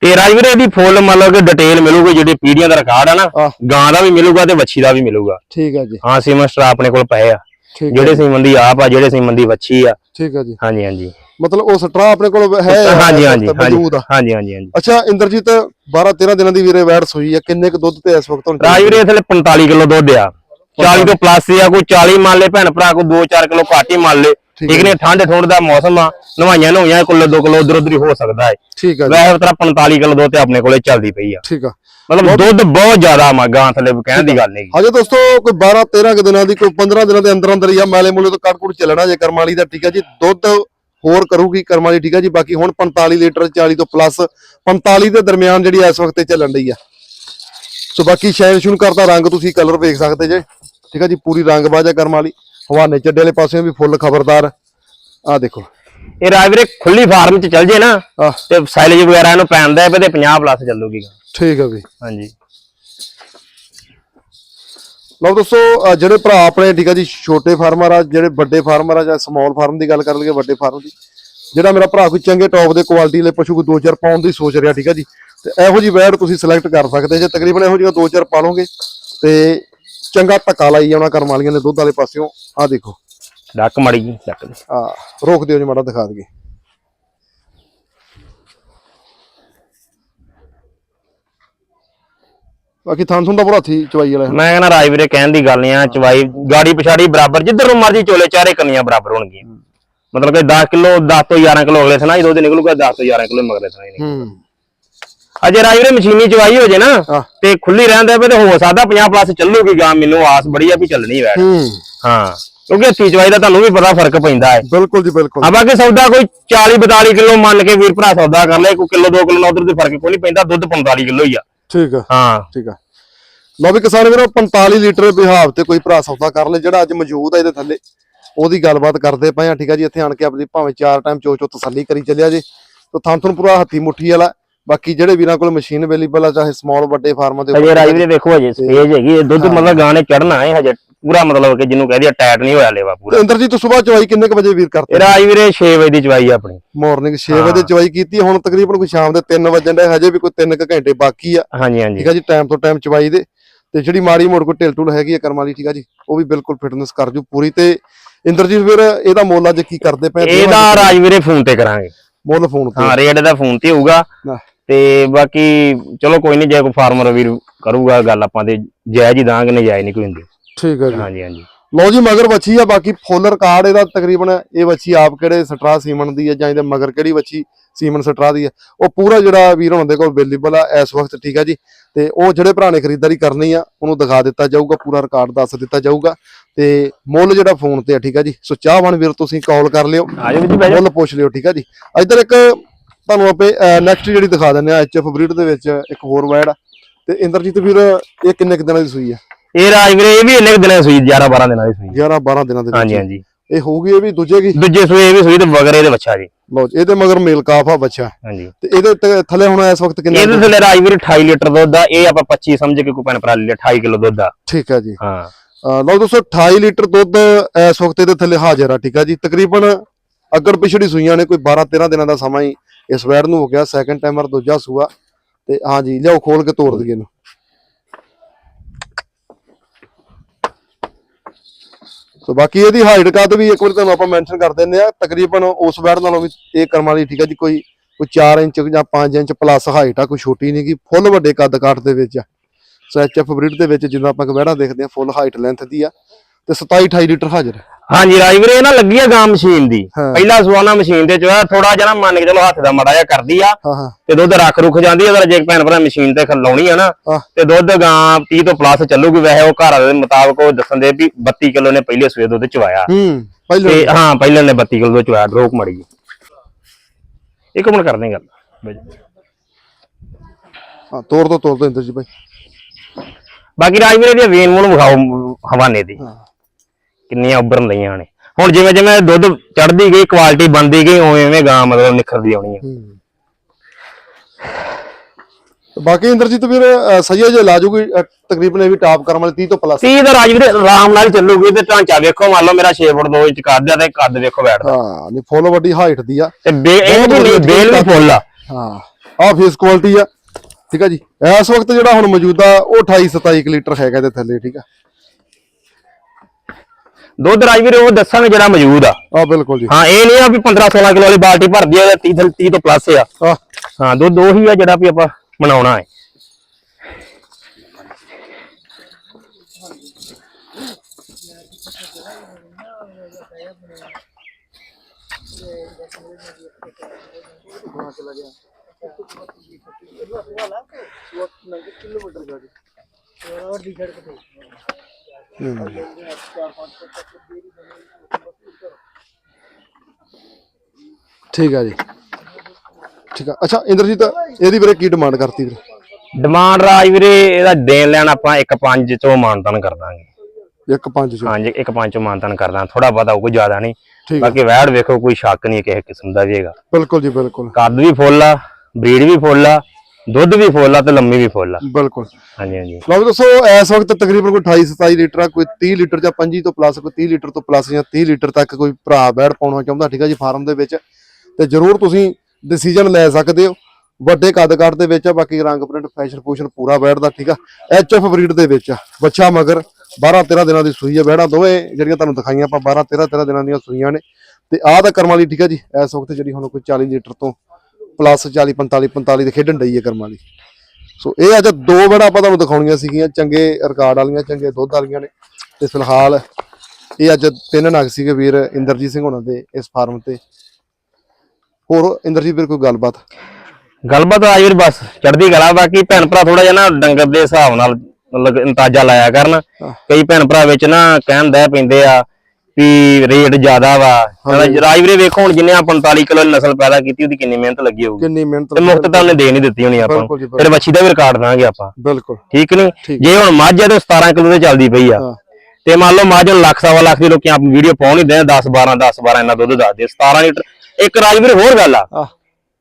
ਤੇ ਰਾਜਵੀਰੇ ਇਹਦੀ ਫੁੱਲ ਮੰਨ ਲਓ ਕਿ ਡਿਟੇਲ ਮਿਲੂਗੀ ਜਿਹੜੀ ਪੀੜੀਆਂ ਦਾ ਰਿਕਾਰਡ ਆ ਨਾ। ਗਾਂ ਦਾ ਵੀ ਮਿਲੂਗਾ ਤੇ ਵੱਛੀ ਦਾ ਵੀ ਮਿਲੂਗਾ। ਠੀਕ ਆ ਜੀ। ਹਾਂ ਸੀਮਨ ਸਟਰਾ ਆਪਣੇ ਕੋਲ ਪਏ ਆ। ਜਿਹੜੇ ਸੀਮਨ ਦੀ ਆਪ ਆ ਜਿਹੜੇ ਸੀਮਨ ਦੀ ਵੱਛੀ ਆ। ਠੀਕ ਆ ਜੀ। ਹਾਂਜੀ ਹਾਂਜੀ। ਮਤਲਬ ਉਹ ਸਟਰਾ ਆਪਣੇ ਕੋਲ ਹੈ ਹਾਂਜੀ ਹਾਂਜੀ ਮੌਜੂਦ ਹਾਂਜੀ। ਆ। ਹਾਂਜੀ ਹਾਂਜੀ ਹਾਂਜੀ। ਅੱਛਾ ਇੰਦਰਜੀਤ 12 13 ਦਿਨਾਂ ਦੀ ਵੀਰੇ ਵੈੜ ਸੂਈ ਆ। ਕਿੰਨੇ ਕੁ ਦੁੱਧ ਤੇ ਇਸ ਵਕਤ ਹੁਣ ਰਾਜਵੀਰੇ ਇਥੇ 45 ਕਿਲੋ ਦੁੱਧ ਆ। 40 ਤੋਂ ਪਲੱਸ ਆ ਕੋਈ 40 ਮੰਨ ਲੇ ਭੈਣ ਭਰਾ ਕੋਈ 2-4 ਕਿਲੋ ਘੱਟ ਹੀ ਮੰਨ ਲੇ। ਠੀਕ ਨੇ ਠੰਡ ਠੋੜ ਦਾ ਮੌਸਮ ਆ ਨਵਾਈਆਂ ਨਵਾਈਆਂ ਕਿਲੋ 2 ਕਿਲੋ ਉਧਰ ਉਧਰ ਹੀ ਹੋ ਸਕਦਾ ਹੈ। ਠੀਕ ਆ ਜੀ। ਵੈਸੇ ਤਰਾ 45 ਕਿਲੋ ਦੁੱਧ ਤੇ ਆਪਣੇ ਕੋਲੇ ਚੱਲਦੀ ਪਈ ਆ। ਠੀਕ ਆ। ਮਤਲਬ ਦੁੱਧ ਬਹੁਤ ਜ਼ਿਆਦਾ ਮਾ ਗਾਂ ਥੱਲੇ ਕਹਿਣ ਦੀ ਗੱਲ ਨਹੀਂ। ਹਜੇ ਦੋਸਤੋ ਕੋਈ 12 13 ਕੁ ਦਿਨਾਂ ਦੀ ਕੋਈ 15 ਦਿਨਾਂ ਦੇ ਅੰਦਰ ਅੰਦਰ ਹੀ ਆ ਮੈਲੇ ਮੂਲੇ ਤੋਂ ਕੁੱਟ ਚੱਲਣਾ ਜੇ ਕਰਮ ਵਾਲੀ ਦਾ ਠੀਕ ਹੈ ਜੀ। ਦੁੱਧ ਹੋਰ ਕਰੂਗੀ ਕਰਮ ਵਾਲੀ ਠੀਕ ਹੈ ਜੀ। ਬਾਕੀ ਹੁਣ 45 ਲੀਟਰ 40 ਤੋਂ ਪਲੱਸ 45 ਦੇ ਦਰਮਿਆਨ ਜਿਹੜੀ ਇਸ ਵਕਤ ਤੇ ਚੱਲਣ ਡਈ ਆ। ਸੋ ਬਾਕੀ ਸ਼ੈਨ ਸ਼ੂਨ ਕਰਦਾ ਰੰਗ ਤੁਸੀਂ ਕਲਰ ਵੇਖ ਸਕਦੇ ਜੇ। ਠੀਕ ਹੈ ਜੀ ਪੂਰੀ ਰੰਗ ਬਾਜਾ ਕਰਮ ਵਾਲੀ। ਹਵਾਨੇ ਚੱਡੇ ਵਾਲੇ ਪਾਸਿਓਂ ਵੀ ਫੁੱਲ ਖਬਰਦਾਰ। ਆ ਦੇਖੋ। ਇਹ ਰਾਜਵੀਰੇ ਖੁੱਲੀ ਫਾਰਮ ਚ ਚੱਲ ਜੇ ਨਾ ਤੇ ਸਾਈਲੇਜ ਵਗੈਰਾ ਇਹਨੂੰ ਪੈਂਦਾ ਹੈ ਤੇ 50 ਪਲੱਸ ਚੱਲੂਗੀ। ਠੀਕ ਹੈ ਵੀ। ਹਾਂਜੀ। ਲਓ ਦੋਸਤੋ ਅਹ ਜਿਹੜੇ ਭਰਾ ਆਪਣੇ ਠੀਕ ਆ ਜੀ ਛੋਟੇ ਫਾਰਮਰ ਆ ਜਿਹੜੇ ਵੱਡੇ ਫਾਰਮਰ ਆ ਜਾਂ ਸਮਾਲ ਫਾਰਮ ਦੀ ਗੱਲ ਕਰ ਲਈਏ ਵੱਡੇ ਫਾਰਮ ਦੀ ਜਿਹੜਾ ਮੇਰਾ ਭਰਾ ਕੋਈ ਚੰਗੇ ਟੌਪ ਦੇ ਕੁਆਲਿਟੀ ਵਾਲੇ ਪਸ਼ੂ ਕੋਈ 2-4 ਪਾਉਣ ਦੀ ਸੋਚ ਰਿਹਾ ਠੀਕ ਆ ਜੀ ਤੇ ਇਹੋ ਜੀ ਵੈੜ ਤੁਸੀਂ ਸਿਲੈਕਟ ਕਰ ਸਕਦੇ ਜੇ ਤਕਰੀਬਨ ਇਹੋ ਜਿਹੀਆਂ 2-4 ਪਾ ਲਓਗੇ ਤੇ ਚੰਗਾ ਧੱਕਾ ਲਾਈ ਜਾਣਾ ਕਰਮ ਵਾਲੀਆਂ ਨੇ ਦੁੱਧ ਵਾਲੇ ਪਾਸਿਓਂ। ਆ ਦੇਖੋ। ਡੱਕ ਮੜੀ ਜੀ ਡੱਕ ਦੇ। ਆ ਰੋਕ ਦਿਓ ਜੀ ਮਾੜਾ ਦਿਖਾ ਦਈਏ। ਬਾਕੀ ਥਾਂ ਥੁੰ ਦਾ ਪੂਰਾ ਹੱਥੀ ਚਵਾਈ ਵਾਲਾ। ਮੈਂ ਕਹਿੰਦਾ ਰਾਜਵੀਰੇ ਕਹਿਣ ਦੀ ਗੱਲ ਨਹੀਂ ਆ ਚਵਾਈ ਗਾੜੀ ਪਿਛਾੜੀ ਬਰਾਬਰ ਜਿੱਧਰ ਨੂੰ ਮਰਜ਼ੀ ਚੋਲੇ ਚਾਰੇ ਕੰਨੀਆਂ ਬਰਾਬਰ ਹੋਣਗੀਆਂ। ਮਤਲਬ ਕਿ 10 ਕਿਲੋ 10 ਤੋਂ 11 ਕਿਲੋ ਅਗਲੇ ਥਣਾ ਜਦੋਂ ਦੇ ਨਿਕਲੂਗਾ 10 ਤੋਂ 11 ਕਿਲੋ ਮਗਲੇ ਥਣਾ ਹੀ ਨਿਕਲੂ। ਹੂੰ। ਅਜੇ ਰਾਜਵੀਰੇ ਮਸ਼ੀਨੀ ਚਵਾਈ ਹੋ ਜੇ ਨਾ। ਤੇ ਖੁੱਲੀ ਰਹਿੰਦੇ ਪਏ ਤੇ ਹੋ ਸਕਦਾ 50 ਪਲੱਸ ਚੱਲੂਗੀ ਗਾਂ ਮੈਨੂੰ ਆਸ ਬੜੀ ਆ ਵੀ ਚੱਲਣੀ ਵੈਟ ਹੂੰ। ਕਿਉਂਕਿ ਹੱਥੀ ਚਵਾਈ ਦਾ ਤੁਹਾਨੂੰ ਵੀ ਪਤਾ ਫ਼ਰਕ ਪੈਂਦਾ ਹੈ। ਬਿਲਕੁਲ ਜੀ ਬਿਲਕੁਲ। ਆ ਬਾਕੀ ਸੌਦਾ ਕੋਈ 40 42 ਕਿਲੋ ਮੰਨ ਕੇ ਵੀਰ ਭਰਾ ਸੌਦਾ ਕਰ ਲੈ ਕੋਈ ਕਿਲੋ 2 ਕਿਲੋ ਉਧਰ ਦੇ ਫ਼ਰਕ ਕੋਈ ਨਹੀਂ ਪੈਂਦਾ ਦੁੱਧ 45 ਕਿਲੋ ਹੀ ਆ। ਠੀਕ ਆ। ਹਾਂ। ਠੀਕ ਆ। ਲਓ ਵੀ ਕਿਸਾਨ ਵੀਰੋ 45 ਲੀਟਰ ਬਿਹਾਵ ਤੇ ਕੋਈ ਭਰਾ ਸੌਦਾ ਕਰ ਲੈ ਜਿਹੜਾ ਅੱਜ ਮੌਜੂਦ ਆ ਇਹਦੇ ਥੱਲੇ। ਉਹਦੀ ਗੱਲਬਾਤ ਕਰਦੇ ਪਏ ਆ ਠੀਕ ਆ ਜੀ ਇੱਥੇ ਆਣ ਕੇ ਆਪਣੀ ਭਾਵੇਂ ਚਾਰ ਟਾਈਮ ਚੋ ਚੋ ਤਸੱਲੀ ਕਰੀ ਚੱਲਿਆ ਜੇ। ਤੇ ਥਾਂ ਥੁਣ ਪੂਰਾ ਹੱਥੀ ਮੁੱਠੀ ਵਾਲਾ ਬਾਕੀ ਜਿਹੜੇ ਵੀਰਾਂ ਕੋਲ ਮਸ਼ੀਨ ਅਵੇਲੇਬਲ ਆ ਚਾਹੇ ਸਮਾਲ ਵੱਡੇ ਫਾਰਮਾਂ ਦੇ ਅਜੇ ਰਾਜਵੀਰੇ ਦੇਖੋ ਅਜੇ ਸਟੇਜ ਹੈਗੀ ਇਹ ਦੁੱਧ ਮਤਲਬ ਗਾਂ ਨੇ ਚੜਨਾ ਹੈ ਹਜੇ ਪੂਰਾ ਮਤਲਬ ਕਿ ਜਿਹਨੂੰ ਕਹਦੀ ਟਾਇਟ ਨਹੀਂ ਹੋਇਆ ਲੇਵਾ ਪੂਰਾ। ਅੰਦਰ ਜੀ ਤੋਂ ਸਵੇਰ ਚਵਾਈ ਕਿੰਨੇ ਕ ਵਜੇ ਵੀਰ ਕਰਤੇ? ਇਹ ਰਾਜਵੀਰੇ 6 ਵਜੇ ਦੀ ਚਵਾਈ ਆਪਣੀ। ਮਾਰਨਿੰਗ 6 ਵਜੇ ਚਵਾਈ ਕੀਤੀ ਹੁਣ ਤਕਰੀਬਨ ਕੋਈ ਸ਼ਾਮ ਦੇ 3 ਵਜੇ ਦੇ ਹਜੇ ਵੀ ਕੋਈ 3 ਕ ਘੰਟੇ ਬਾਕੀ ਆ। ਹਾਂਜੀ ਹਾਂਜੀ। ਠੀਕ ਆ ਜੀ ਟਾਈਮ ਤੋਂ ਟਾਈਮ ਚਵਾਈ ਦੇ। ਤੇ ਜਿਹੜੀ ਮਾੜੀ ਮੋੜ ਕੋ ਢਿਲ ਢੁਲ ਹੈਗੀ ਆ ਕਰਮ ਵਾਲੀ ਠੀਕ ਆ ਜੀ ਉਹ ਵੀ ਬਿਲਕੁਲ ਫਿਟਨੈਸ ਕਰ ਜੂ ਪੂਰੀ। ਤੇ ਇੰਦਰਜੀਤ ਵੀਰ ਇਹਦਾ ਮੁੱਲ ਅੱਜ ਕੀ ਕਰਦੇ ਪਏ? ਇਹਦਾ ਰਾਜਵੀਰੇ ਫੋਨ ਤੇ ਕਰਾਂਗੇ। ਮੁੱਲ ਫੋਨ ਤੇ। ਹਾਂ ਰੇਟ ਦਾ ਫੋਨ ਤੇ ਹੋਊਗਾ। ਤੇ ਬਾਕੀ ਚਲੋ ਕੋਈ ਨਹੀਂ ਜੇ ਕੋਈ ਫਾਰਮਰ ਵੀਰ ਕਰੂਗਾ ਗੱਲ ਆਪਾਂ ਤੇ ਜਾਇਜ਼ ਹੀ ਦਾਂਗੇ ਨਜਾਇਜ਼ ਨਹੀਂ ਕੋਈ ਹੁੰਦੀ। ਠੀਕ ਜੀ। ਹਾਂਜੀ ਹਾਂਜੀ। ਲਓ ਜੀ ਮਗਰ ਵੱਛੀ ਆ ਬਾਕੀ ਫੁੱਲ ਰਿਕਾਰਡ ਇਹਦਾ ਤਕਰੀਬਨ ਇਹ ਵੱਛੀ ਆਪ ਕਿਹੜੇ ਸਟਰਾ ਸੀਮਨ ਦੀ ਆ ਜਾਂ ਇਹਦੇ ਮਗਰ ਕਿਹੜੀ ਵੱਛੀ ਸੀਮਨ ਸਟਰਾ ਦੀ ਆ ਉਹ ਪੂਰਾ ਜਿਹੜਾ ਵੀਰ ਹੋਣ ਦੇ ਕੋਲ ਅਵੇਲੇਬਲ ਆ ਇਸ ਵਕਤ ਠੀਕ ਆ ਜੀ। ਤੇ ਉਹ ਜਿਹੜੇ ਭਰਾ ਨੇ ਖਰੀਦਦਾਰੀ ਕਰਨੀ ਆ ਉਹਨੂੰ ਦਿਖਾ ਦਿੱਤਾ ਜਾਊਗਾ ਪੂਰਾ ਰਿਕਾਰਡ ਦੱਸ ਦਿੱਤਾ ਜਾਊਗਾ। ਤੇ ਮੁੱਲ ਜਿਹੜਾ ਫੋਨ ਤੇ ਆ ਠੀਕ ਆ ਜੀ। ਸੋ ਚਾਹਵਾਨ ਵੀਰ ਤੁਸੀਂ ਕਾਲ ਕਰ ਲਿਓ। ਮੁੱਲ ਪੁੱਛ ਲਿਓ ਠੀਕ ਆ ਜੀ। ਇੱਧਰ ਇੱਕ ਤੁਹਾਨੂੰ ਆਪੇ ਨੈਕਸਟ ਜਿਹੜੀ ਦਿਖਾ ਦਿੰਦੇ ਆ ਐਚਐਫ ਬਰੀਡ ਦੇ ਵਿੱਚ ਇੱਕ ਹੋਰ ਵੈੜ ਆ। ਤੇ ਇੰਦਰਜੀਤ ਵੀਰ ਇਹ ਕਿੰਨੇ ਕੁ ਦਿਨਾਂ ਦੀ ਸੂਈ ਆ? ਇਹ ਰਾਜਵੀਰੇ ਇਹ ਵੀ ਇੰਨੇ ਕੁ ਦਿਨਾਂ ਦੀ ਸੂਈ 11 12 ਦਿਨਾਂ ਦੀ ਸੂਈ। 11 12 ਦਿਨਾਂ ਦੇ ਵਿੱਚ ਹਾਂਜੀ ਹਾਂਜੀ। ਇਹ ਹੋਊਗੀ ਇਹ ਵੀ ਦੂਜੇ ਕੀ? ਦੂਜੇ ਸੂਏ ਇਹ ਵੀ ਸੂਈ ਤੇ ਵਗਰੇ ਇਹਦੇ ਬੱਚਾ ਜੀ। ਲਓ ਜੀ, ਇਹਦੇ ਮਗਰ ਮੇਲ ਕਾਫ ਆ ਬੱਚਾ ਹਾਂਜੀ। ਤੇ ਇਹਦੇ ਥੱਲੇ ਹੁਣ ਇਸ ਵਕਤ ਕਿੰਨਾ ਇਹਦੇ ਥੱਲੇ ਰਾਜਵੀਰ 28 ਲੀਟਰ ਦੁੱਧ ਆ ਇਹ ਆਪਾਂ 25 ਸਮਝ ਕੇ ਕੋਈ ਭੈਣ ਭਰਾ ਲਿਆ 28 ਕਿਲੋ ਦੁੱਧ ਆ। ਠੀਕ ਹੈ ਜੀ। ਹਾਂ। ਲਓ ਦੋਸਤੋ 28 ਲੀਟਰ ਦੁੱਧ ਇਸ ਵਕਤ ਇਹਦੇ ਥੱਲੇ ਹਾਜ਼ਰ ਆ ਠੀਕ ਹੈ ਜੀ। ਤਕਰੀਬਨ ਅੱਗੜ ਪਿਛੜੀ ਸੂਈਆਂ ਨੇ ਕੋਈ 12 13 ਦਿਨਾਂ ਦਾ ਸਮਾਂ ਹੀ ਇਸ ਵੈੜ ਨੂੰ ਹੋ ਗਿਆ ਸੈਕੰਡ ਟਾਈਮਰ ਦੂਜਾ ਸੂਆ। ਤੇ ਹਾਂਜੀ ਲਿਆਓ, ਖੋਲ ਕੇ ਤੋੜ ਦਈਏ ਇਹਨੂੰ। ਸੋ ਬਾਕੀ ਇਹਦੀ ਹਾਈਟ ਕੱਦ ਵੀ ਇੱਕ ਵਾਰੀ ਤੁਹਾਨੂੰ ਆਪਾਂ ਮੈਂਸ਼ਨ ਕਰ ਦਿੰਦੇ ਆ ਤਕਰੀਬਨ ਉਸ ਵੈੜ ਨਾਲੋਂ ਵੀ ਇਹ ਕਰਮ ਵਾਲੀ, ਠੀਕ ਆ ਜੀ, ਕੋਈ ਕੋਈ 4 ਇੰਚ ਜਾਂ 5 ਇੰਚ ਪਲੱਸ ਹਾਈਟ ਆ, ਕੋਈ ਛੋਟੀ ਨਹੀਂ ਗੀ ਫੁੱਲ ਵੱਡੇ ਕੱਦ ਕਾਠ ਦੇ ਵਿੱਚ ਆ। ਸੋ ਐਚਐਫ ਬਰੀਡ ਦੇ ਵਿੱਚ ਜਿੱਦਾਂ ਆਪਾਂ ਵੈੜਾਂ ਦੇਖਦੇ ਆ ਫੁੱਲ ਹਾਈਟ ਲੈਂਥ ਦੀ ਆ। ਤੇ 27 28 ਲੀਟਰ ਹਾਜ਼ਰ ਹੈ। ਹਾਂਜੀ ਰਾਜ ਵੀਰੇ ਇਹ ਨਾ ਲੱਗੀ ਆ ਗਾਂ ਮਸ਼ੀਨ ਦੀ। ਹਾਂ। ਪਹਿਲਾ ਸਵਾਨਾ ਮਸ਼ੀਨ ਤੇ ਚੋਇਆ ਥੋੜਾ ਜਿਹਾ ਨਾ ਮੰਨ ਕੇ ਚਲੋ ਹੱਥ ਦਾ ਮੜਾ ਜਿਹਾ ਕਰਦੀ ਆ। ਹਾਂ ਹਾਂ। ਤੇ ਦੁੱਧ ਰੱਖ ਰੁਖ ਜਾਂਦੀ ਆ ਅਗਰ ਜੇ ਭੈਣ ਭਰਾ ਮਸ਼ੀਨ ਤੇ ਖਲਾਉਣੀ ਆ ਨਾ ਆਹ। ਤੇ ਦੁੱਧ ਗਾਂ 30 ਤੋਂ ਪਲੱਸ ਚੱਲੂਗੀ। ਵੈਸੇ ਉਹ ਘਰ ਦੇ ਮੁਤਾਬਕ ਉਹ ਦੱਸਣ ਦੇ ਵੀ 32 ਕਿਲੋ ਨੇ ਪਹਿਲੇ ਸਵੇਰ ਦੁੱਧ ਚਵਾਇਆ। ਹੂੰ ਪਹਿਲੇ ਤੇ ਹਾਂ ਪਹਿਲੇ ਨੇ 32 ਕਿਲੋ ਦੁੱਧ ਚਵਾਇਆ ਰੋਕ ਮੜੀ ਇੱਕ ਮਿੰਟ ਕਰਦੇ ਹਾਂ ਗੱਲ। ਬਾਈ। ਹਾਂ ਤੋੜ ਦੋ ਤੋੜ ਦੋ ਇੰਦਰ ਜੀ ਭਾਈ ਬਾਕੀ ਰਾਜ ਵੀਰੇ ਦੀ ਵੇਨ ਮੂਨ ਵਿਖਾਓ ਹਵਾਨੇ ਦੀ। ਹਾਂ। ਕਿੰਨੀਆਂ ਉੱਭਰਨ ਲਈਆਂ ਨੇ। ਹੁਣ ਜਿਵੇਂ ਜਿਵੇਂ ਦੁੱਧ ਚੜਦੀ ਗਈ ਕੁਆਲਿਟੀ ਬਣਦੀ ਗਈ ਉਵੇਂ ਉਵੇਂ ਗਾਂ ਮਤਲਬ ਨਿਖਰਦੀ ਆਉਣੀ ਹੂੰ। ਤੇ ਬਾਕੀ ਇੰਦਰਜੀਤ ਵੀਰ ਸਹੀ ਜੇ ਲਾ ਜੂਗੀ ਤਕਰੀਬਨ ਇਹ ਵੀ ਟਾਪ ਕਰਨ ਵਾਲੀ 30 ਤੋਂ ਪਲੱਸ 30 ਦਾ ਰਾਜ ਵੀਰੇ ਆਰਾਮ ਨਾਲ ਚੱਲੂਗੀ ਤੇ ਢਾਂਚਾ ਵੇਖੋ ਮੰਨ ਲਓ ਮੇਰਾ 6 ਫੁੱਟ 2 ਇੰਚ ਕੱਦ ਆ ਤੇ ਕੱਦ ਵੇਖੋ ਬੈਠਦਾ। ਹਾਂ ਨਹੀਂ ਫੁੱਲ ਵੱਡੀ ਹਾਈਟ ਦੀ ਆ। ਤੇ ਇਹ ਵੀ ਨਹੀਂ ਬੇਲ ਵੀ ਫੁੱਲ ਆ। ਹਾਂ ਆ ਫੇਸ ਕੁਆਲਿਟੀ ਆ। ਠੀਕ ਆ ਜੀ। ਇਸ ਵਕਤ ਜਿਹੜਾ ਹੁਣ ਮੌਜੂਦਾ ਉਹ 28 27 ਲੀਟਰ ਹੈਗਾ ਇਹਦੇ ਥੱਲੇ ਠੀਕ ਆ। ਦੁੱਧ ਰਾਜ ਵੀਰੇ ਉਹ ਦੱਸਾਂਗੇ ਜਿਹੜਾ ਮੌਜੂਦ ਆ। ਆ ਬਿਲਕੁਲ ਜੀ। ਹਾਂ ਇਹ ਨਹੀਂ ਆ ਵੀ 15 16 ਕਿਲੋ ਵਾਲੀ ਬਾਲਟੀ ਭਰਦੀ ਆ 30 30 ਤੋਂ ਪਲੱਸ ਆ। ਆ ਹਾਂ ਦੁੱਧ ਉਹੀ ਆ ਜਿਹੜਾ ਵੀ ਆਪਾਂ ਬਣਾਉਣਾ ਹੈ। ਠੀਕ ਆ ਜੀ। ਠੀਕ ਆ। ਅੱਛਾ ਇੰਦਰਜੀਤ ਇਹਦੀ ਵੀਰੇ ਕੀ ਡਿਮਾਂਡ ਕਰਤੀ ਵੀਰੇ? ਡਿਮਾਂਡ ਰਾਜ ਵੀਰੇ ਇਹਦਾ ਦੇਣ ਲੈਣ ਆਪਾਂ 1.5 ਚੋਂ ਮਾਨਤਨ ਕਰ ਦਾਂਗੇ। ਇੱਕ ਪੰਜ ਚ? ਹਾਂਜੀ 1.5 ਚੋਂ ਮਾਨਤਨ ਕਰ ਦਾਂ ਥੋੜਾ ਬਹੁਤਾ ਕੋਈ ਜ਼ਿਆਦਾ ਨਹੀਂ। ਬਾਕੀ ਵੈੜ ਵੇਖੋ ਕੋਈ ਸ਼ੱਕ ਨਹੀਂ ਕਿਸੇ ਕਿਸਮ ਦਾ ਵੀ ਹੈਗਾ। ਬਿਲਕੁਲ ਜੀ ਬਿਲਕੁਲ। ਕੱਦ ਵੀ ਫੁੱਲ ਆ ਬਰੀਡ ਵੀ ਫੁੱਲ ਆ। ਦੁੱਧ ਵੀ ਫੁੱਲ ਆ ਤੇ ਲੰਮੀ ਵੀ ਫੁੱਲ ਆ। ਬਿਲਕੁਲ। ਹਾਂਜੀ ਹਾਂਜੀ। ਲਓ ਵੀ ਦੱਸੋ ਇਸ ਵਕਤ ਤਕਰੀਬਨ ਕੋਈ 28 27 ਲੀਟਰ ਆ ਕੋਈ 30 ਲੀਟਰ ਜਾਂ 25 ਤੋਂ ਪਲੱਸ ਕੋਈ 30 ਲੀਟਰ ਤੋਂ ਪਲੱਸ ਜਾਂ 30 ਲੀਟਰ ਤੱਕ ਕੋਈ ਭਰਾ ਬੈੜ ਪਾਉਣਾ ਚਾਹੁੰਦਾ ਠੀਕ ਆ ਜੀ ਫਾਰਮ ਦੇ ਵਿੱਚ। ਤੇ ਜਰੂਰ ਤੁਸੀਂ ਡਿਸੀਜਨ ਲੈ ਸਕਦੇ ਹੋ। ਵੱਡੇ ਕੱਦ ਕਾਠ ਦੇ ਵਿੱਚ ਆ ਬਾਕੀ ਰੰਗ ਪ੍ਰਿੰਟ ਫੈਸ਼ਨ ਫੂਸ਼ਨ ਪੂਰਾ ਬੈੜ ਦਾ ਠੀਕ ਆ। ਐਫ ਬਰੀਡ ਦੇ ਵਿੱਚ ਆ ਬੱਚਾ ਮਗਰ 12 13 ਦਿਨਾਂ ਦੀ ਸੂਈ ਆ ਬੈੜਾਂ ਦੋਵੇਂ ਜਿਹੜੀਆਂ ਤੁਹਾਨੂੰ ਦਿਖਾਈਆਂ ਆਪਾਂ 12 13 13 ਦਿਨਾਂ ਦੀਆਂ ਸੂਈਆਂ ਨੇ। ਤੇ ਆਹ ਤਾਂ ਕਰਮਾਂ ਵਾਲੀ ਠੀਕ ਆ ਜੀ ਇਸ ਵਕਤ ਜਿਹੜੀ ਹੁਣ ਕੋਈ 40 ਲੀਟਰ ਤੋਂ ਪਲੱਸ 40 45 45 ਦੇ ਖੇਡਣ ਡਈ ਹੈ ਕਰਮਾਂ ਵਾਲੀ। ਸੋ ਇਹ ਅੱਜ ਦੋ ਬੜਾ ਆਪਾਂ ਤੁਹਾਨੂੰ ਦਿਖਾਉਣੀਆਂ ਸੀਗੀਆਂ ਚੰਗੇ ਰਿਕਾਰਡ ਵਾਲੀਆਂ ਚੰਗੇ ਦੁੱਧ ਵਾਲੀਆਂ ਨੇ। ਤੇ ਫਿਲਹਾਲ ਇਹ ਅੱਜ ਤਿੰਨ ਨਗ ਸੀਗੇ ਵੀਰ ਇੰਦਰਜੀਤ ਸਿੰਘ ਹੋਣਾ ਦੇ ਇਸ ਫਾਰਮ ਤੇ। ਹੋਰ ਇੰਦਰਜੀਤ ਵੀਰ ਕੋਈ ਗੱਲਬਾਤ? ਗੱਲਬਾਤ ਰਾਜ ਵੀਰ ਬਸ ਚੜਦੀ ਗਲਾ ਬਾਕੀ ਭੈਣ ਭਰਾ ਥੋੜਾ ਜਿਹਾ ਨਾ ਡੰਗਰ ਦੇ ਹਿਸਾਬ ਨਾਲ ਮਤਲਬ ਅੰਦਾਜ਼ਾ ਲਾਇਆ ਕਰਨ। ਕਈ ਭੈਣ ਭਰਾ ਵਿੱਚ ਨਾ ਕਹਿਣ ਦੇ ਪੈਂਦੇ ਆ ਵੀ ਰੇਟ ਜ਼ਿਆਦਾ ਵਾ। ਰਾਜ ਵੀਰੇ ਵੇਖੋ ਹੁਣ ਜਿੰਨੇ ਆ 45 ਕਿਲੋ ਨਸਲ ਪੈਦਾ ਕੀਤੀ ਉਹਦੀ ਕਿੰਨੀ ਮਿਹਨਤ ਲੱਗੀ ਹੋਊਗੀ। ਕਿੰਨੀ ਮਿਹਨਤ ਤੇ ਮੁਫਤ ਤਾਂ ਉਹਨੇ ਦੇ ਨਹੀਂ ਦਿੱਤੀ ਹੋਣੀ ਆਪਾਂ ਨੂੰ। ਬਿਲਕੁਲ ਜੀ, ਫਿਰ ਵੱਛੀ ਦਾ ਵੀ ਰਿਕਾਰਡ ਦਾਂਗੇ ਆਪਾਂ। ਬਿਲਕੁਲ। ਠੀਕ ਨਹੀਂ? ਠੀਕ। ਜੇ ਹੁਣ ਮੱਝ ਆ ਤੇ 17 ਕਿਲੋ ਤੇ ਚੱਲਦੀ ਪਈ ਆ। ਹਾਂ। ਤੇ ਮੰਨ ਲਓ ਮੱਝ ਨੂੰ ਲੱਖ ਸਵਾ ਲੱਖ ਦੇ ਲੋਕੀ ਆਪ ਵੀਡੀਓ ਪਾਉਣ ਹੀ ਦੇ 10 12 10 12 ਇਹਨਾਂ ਦੁੱਧ ਦੱਸਦੇ 17 ਲੀਟਰ। ਇੱਕ ਰਾਜਵੀਰ ਹੋਰ ਗੱਲ ਆ। ਆ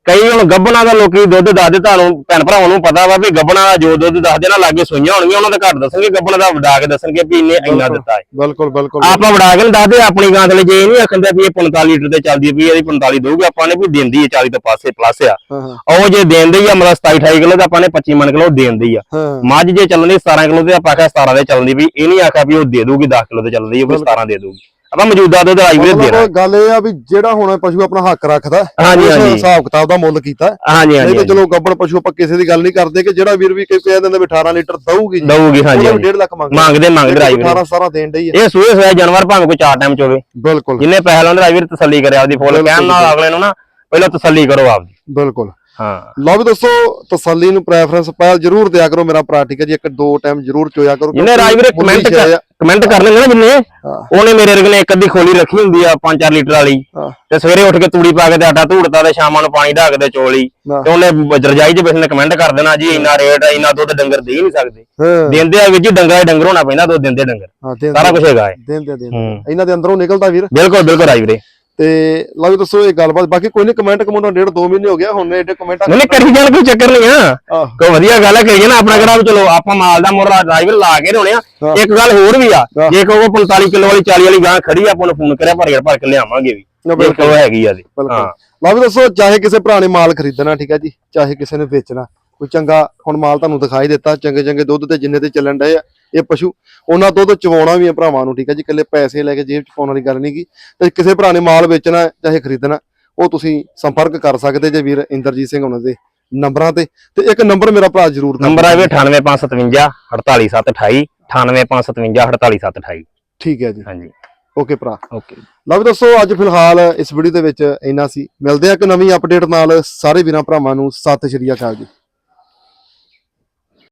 ਕਈ ਹੁਣ ਗੱਬਣਾ ਦਾ ਲੋਕੀ ਦੁੱਧ ਦੱਸਦੇ ਤੁਹਾਨੂੰ ਭੈਣ ਭਰਾਵਾਂ ਨੂੰ ਪਤਾ ਵਾ ਵੀ ਗੱਬਣਾ ਦਾ ਜੋ ਦੁੱਧ ਦੱਸਦੇ ਨਾ ਲਾਗੇ ਸੂਈਆਂ ਹੋਣਗੀਆਂ ਉਹਨਾਂ ਦਾ ਘੱਟ ਦੱਸਣਗੇ ਗੱਬਣਾ ਦਾ ਵਡਾ ਕੇ ਦੱਸਣਗੇ ਵੀ ਇੰਨੇ ਇੰਨਾ ਦਿੱਤਾ ਹੈ। ਬਿਲਕੁਲ ਬਿਲਕੁਲ। ਆਪਾਂ ਵਡਾ ਕੇ ਦੱਸਦੇ ਆਪਣੀ ਗਾਂ ਥਲੇ ਜੇ ਇਹ ਨਹੀਂ ਆਖੰਦੇ ਵੀ ਇਹ 45 ਲੀਟਰ ਤੇ ਚੱਲਦੀ ਵੀ ਇਹਦੀ 45 ਦਊਗੇ ਆਪਾਂ ਨੇ ਵੀ ਦਿੰਦੀ ਹੈ 40 ਤੋਂ ਪਾਸੇ ਪਲੱਸ ਆ। ਉਹ ਜੇ ਦੇਂਦੇ ਹੀ ਆ ਮਤਲਬ 27 28 ਕਿਲੋ ਤਾਂ ਆਪਾਂ ਨੇ 25 ਮਣ ਕਿਲੋ ਦੇਂਦੇ ਆ। ਮੱਝ ਜੇ ਚੱਲਣੀ 17 ਕਿਲੋ ਤੇ ਆਪਾਂ ਆਖਿਆ 17 ਦੇ ਚੱਲਦੀ ਵੀ ਇਹ ਨਹੀਂ ਆਖਿਆ ਵੀ ਉਹ ਦੇ ਦੂਗੀ 10 ਕਿਲੋ ਤੇ ਚੱਲਦੀ ਉਹ ਵੀ 17 ਦੇ ਦੂਗੀ ਆਪਾਂ ਮੌਜੂਦਾ ਦੁੱਧ ਆਈ ਵੀਰੇ ਦੇਣਾ ਮਤਲਬ ਗੱਲ ਇਹ ਆ ਵੀ ਜਿਹੜਾ ਹੁਣ ਪਸ਼ੂ ਆਪਣਾ ਹੱਕ ਰੱਖਦਾ ਹਾਂਜੀ, ਹਾਂਜੀ। ਹਿਸਾਬ ਕਿਤਾਬ ਦਾ ਮੁੱਲ ਕੀਤਾ। ਹਾਂਜੀ ਨਹੀਂ ਹਾਂਜੀ। ਤੇ ਚਲੋ ਗੱਬੜ ਪਸ਼ੂ ਆਪਾਂ ਕਿਸੇ ਦੀ ਗੱਲ ਨਹੀਂ ਕਰਦੇ ਕਿ ਜਿਹੜਾ ਵੀਰ ਵੀ ਕੋਈ ਕਹਿ ਦਿੰਦਾ ਵੀ 18 ਲੀਟਰ ਦਊਗੀ ਦਊਗੀ ਹਾਂਜੀ ਉਹਦਾ ਵੀ ਹਾਂਜੀ। 1.5 ਲੱਖ ਮੰਗਦਾ। ਮੰਗਦੇ ਮੰਗਦੇ ਰਾਈ ਵੀਰੇ 18 17 ਦੇਣ ਡਈ ਇਹ ਸੂਏ ਸੂਏ ਜਾਨਵਰ ਭਾਵੇਂ ਕੋਈ ਚਾਰ ਟਾਈਮ ਚ ਹੋਵੇ। ਬਿਲਕੁਲ। ਜਿੰਨੇ ਪੈਸੇ ਲਾਉਂਦੇ ਰਾਈ ਵੀਰ ਤਸੱਲੀ ਕਰਿਆ ਆਪਦੀ ਫੁੱਲ ਕਹਿਣ ਨਾਲ ਅਗਲੇ ਨੂੰ ਨਾ ਪਹਿਲਾਂ ਤਸੱਲੀ ਕਰੋ ਆਪਦੀ। ਬਿਲਕੁਲ। ਹਾਂ। ਲਓ ਵੀ ਦੋਸਤੋ ਤਸੱਲੀ ਨੂੰ ਪ੍ਰੈਫਰੈਂਸ ਪਹਿਲ ਜਰੂਰ ਦਿਆ ਕਰੋ ਮੇਰਾ ਭਰਾ ਠੀਕ ਹੈ ਜੀ ਇੱਕ ਦੋ ਟਾਈਮ ਜਰੂਰ ਚੋਇਆ ਕਰੋ। ਜਿਹਨੇ ਰਾਈ ਵੀਰੇ ਕਮੈਂਟ। ਕਮੈਂਟ ਕਰ ਲੈਂਦੇ ਨਾ ਜਿੰਨੇ। ਹਾਂ। ਉਹਨੇ ਮੇਰੇ ਰਗ ਨੇ ਇੱਕ ਅੱਧੀ ਖੋਲੀ ਰੱਖੀ ਹੁੰਦੀ ਆ 5-4 ਲੀਟਰ ਵਾਲੀ। ਹਾਂ। ਤੇ ਸਵੇਰੇ ਉੱਠ ਕੇ ਤੂੜੀ ਪਾ ਕੇ ਤੇ ਆਟਾ ਧੂੜਤਾ ਤੇ ਸ਼ਾਮਾਂ ਨੂੰ ਪਾਣੀ ਢਾਕ ਦੇ ਚੋਲੀ ਹਾਂ। ਤੇ ਉਹਨੇ ਰਜਾਈ 'ਚ ਬੈਠੇ ਨੇ ਕਮੈਂਟ ਕਰ ਦੇਣਾ ਜੀ ਇੰਨਾ ਰੇਟ ਇੰਨਾ ਦੁੱਧ ਡੰਗਰ ਦੇ ਹੀ ਨਹੀਂ ਸਕਦੇ। ਹਾਂ। ਦਿੰਦੇ ਆ ਵਿੱਚ ਹੀ ਡੰਗਰ ਡੰਗਰ ਹੋਣਾ ਪੈਂਦਾ ਦੁੱਧ ਦਿੰਦੇ ਡੰਗਰ। ਹਾਂ ਸਾਰਾ ਕੁਝ ਹੈਗਾ ਹੈ ਦੇ ਦੇ ਹੂੰ। ਇਹਨਾਂ ਦੇ ਅੰਦਰੋਂ ਨਿਕਲਦਾ ਵੀਰ। ਬਿਲਕੁਲ ਬਿਲਕੁਲ ਰਾਈ ਵੀਰੇ। ਤੇ ਲਓ ਦੱਸੋ ਇਹ ਗੱਲਬਾਤ। ਬਾਕੀ ਕੋਈ ਨਹੀਂ ਕਮੈਂਟ ਕਮੈਂਟ ਡੇਢ ਦੋ ਮਹੀਨੇ ਹੋ ਗਿਆ ਹੁਣ ਇਹਦੇ ਕਮੈਂਟਾਂ ਨਹੀਂ ਕਰੀ ਜਾਣ ਕੋਈ ਚੱਕਰ ਨਹੀਂ ਆ। ਕੋਈ ਵਧੀਆ ਗੱਲ ਹੈ ਕਹੀ ਨਾ ਆਪਣਾ ਕਿਹੜਾ ਚਲੋ ਆਪਾਂ ਮਾਲ ਦਾ ਮੁੱਲ ਡਰਾਈਵਰ ਲਾ ਕੇ ਲਿਆਉਣੇ ਆ। ਇੱਕ ਗੱਲ ਹੋਰ ਵੀ ਆ। ਜੇ ਕੋਈ 45 ਕਿਲੋ ਵਾਲੀ 40 ਵਾਲੀ ਗਾਂ ਖੜੀ ਆ ਆਪਾਂ ਨੂੰ ਫੋਨ ਕਰਿਆ ਭਰ ਕੇ ਭਰ ਕੇ ਲਿਆਵਾਂਗੇ ਵੀ। ਬਿਲਕੁਲ। ਹੈਗੀ ਆ ਜੀ। ਹਾਂ। ਲਓ ਵੀ ਦੱਸੋ ਚਾਹੇ ਕਿਸੇ ਭਰਾ ਨੇ ਮਾਲ ਖਰੀਦਣਾ ਠੀਕ ਹੈ ਜੀ ਚਾਹੇ ਕਿਸੇ ਨੇ ਵੇਚਣਾ। ਕੋਈ ਚੰਗਾ ਹੁਣ ਮਾਲ ਤੁਹਾਨੂੰ ਦਿਖਾਈ ਦਿੱਤਾ ਚੰਗੇ ਚੰਗੇ ਦੁੱਧ ਤੇ ਜਿੰਨੇ ਤੇ ਚੱਲਣ ਡਏ ਆ। ਇਹ ਪਸ਼ੂ ਉਹਨਾਂ ਦੁੱਧ ਚਵਾਉਣਾ ਵੀ ਆ ਭਰਾਵਾਂ ਨੂੰ ਠੀਕ ਹੈ ਜੀ? ਇਕੱਲੇ ਪੈਸੇ ਲੈ ਕੇ ਜੇਬ ਚ ਪਾਉਣ ਵਾਲੀ ਗੱਲ ਨਹੀਂ ਗੀ। ਤੇ ਕਿਸੇ ਭਰਾ ਨੇ ਮਾਲ ਵੇਚਣਾ ਹੈ, ਚਾਹੇ ਖਰੀਦਣਾ ਉਹ ਤੁਸੀਂ ਸੰਪਰਕ ਕਰ ਸਕਦੇ ਜੇ ਵੀਰ ਇੰਦਰਜੀਤ ਸਿੰਘ ਉਹਨਾਂ ਦੇ ਨੰਬਰਾਂ ਤੇ। ਤੇ ਇੱਕ ਨੰਬਰ ਮੇਰਾ ਭਰਾ ਜ਼ਰੂਰ ਨੰਬਰ। ਵੀ 98557 48728 98557 48728 ਠੀਕ ਹੈ ਜੀ। ਹਾਂਜੀ। ਓਕੇ ਭਰਾ। ਓਕੇ। ਲਓ ਵੀ ਦੱਸੋ ਅੱਜ ਫਿਲਹਾਲ ਇਸ ਵੀਡੀਓ ਦੇ ਵਿੱਚ ਇੰਨਾ ਸੀ। ਮਿਲਦੇ ਆ ਇੱਕ ਨਵੀਂ ਅਪਡੇਟ ਨਾਲ। ਸਾਰੇ ਵੀਰਾਂ ਭਰਾਵਾਂ ਨੂੰ ਸਤਿ ਸ਼੍ਰੀ ਅਕਾਲ ਜੀ।